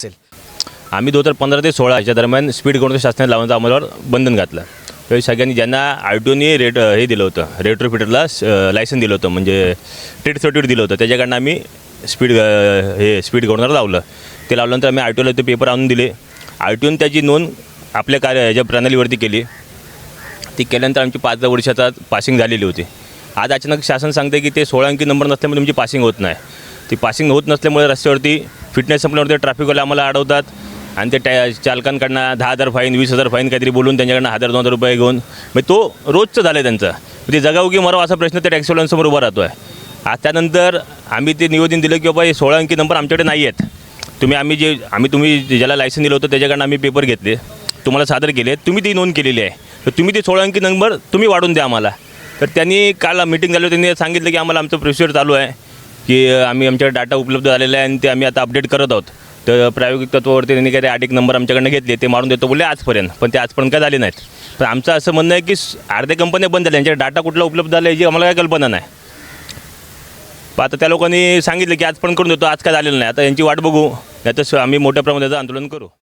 असेल आम्ही दोन हजार पंधरा ते सोळा याच्या दरम्यान स्पीड गव्हर्नमेंट शासनाने लावण्याचं आम्हाला बंधन घातलं. त्यावेळी सगळ्यांनी ज्यांना आर टी ओनी रेट हे दिलं होतं रेट्रोफिटरला लायसन दिलं होतं म्हणजे ट्रेड सर्टिफिकेट दिलं होतं त्याच्याकडनं आम्ही स्पीड हे स्पीड गव्हर्नर लावलं. ते लावल्यानंतर आम्ही आर टी ओला ते पेपर आणून दिले. आर टी ओने त्याची नोंद आपल्या कार्य ह्याच्या प्रणालीवरती केली. ती केल्यानंतर आमची पाच दहा वर्षाचा पासिंग झालेली होती. आज अचानक शासन सांगते की ते सोळा अंकी नंबर नसल्यामुळे तुमची पासिंग होत नाही. ती पासिंग होत नसल्यामुळे रस्त्यावरती फिटनेस संपल्यावरती ट्रॅफिकवाले आम्हाला अडवतात. आणि ते टॅ चालकांकडनं दहा हजार फाईन वीस हजार फाईन काहीतरी बोलून त्यांच्याकडनं हजार दोन हजार रुपये घेऊन. मग तो रोजचं झालं आहे त्यांचं. मग ते जगावं की मराव असा प्रश्न त्या टॅक्सीवाल्यांसमोर उभा राहतो आहे आज त्यानंतर आम्ही ते निवेदन दिलं की बाबा हे सोळा अंकी नंबर आमच्याकडे नाही आहेत. तुम्ही आम्ही जे आम्ही तुम्ही ज्याला लायसन दिलं होतं त्याच्याकडनं आम्ही पेपर घेतले. तुम्हाला सादर केले तुम्ही ती नोंद केलेली आहे. तर तुम्ही ते सोळा अंकी नंबर तुम्ही वाढून द्या आम्हाला. तर त्यांनी काल मीटिंग झाली त्यांनी सांगितलं की आम्हाला आमचं प्रोसिजर चालू आहे. की आम्ही आमच्याकडे डाटा उपलब्ध झालेला आहे आणि ते आम्ही आता अपडेट करत आहोत. तर प्रायोगिक तत्वावरती त्यांनी काही आठ एक नंबर आमच्याकडनं घेतले ते मारून देतो बोलले आजपर्यंत. पण ते आजपर्यंत काय झाले नाहीत. तर आमचं असं म्हणणं आहे की अर्ध्या कंपन्या बंद झाल्या यांच्या डाटा कुठला उपलब्ध झाला याची आम्हाला काय कल्पना नाही. पण आता त्या लोकांनी सांगितलं की आजपर्यंत करून देतो. आज काय झालेलं नाही. आता यांची वाट बघू. नाही तर आम्ही मोठ्या प्रमाणात आंदोलन करू.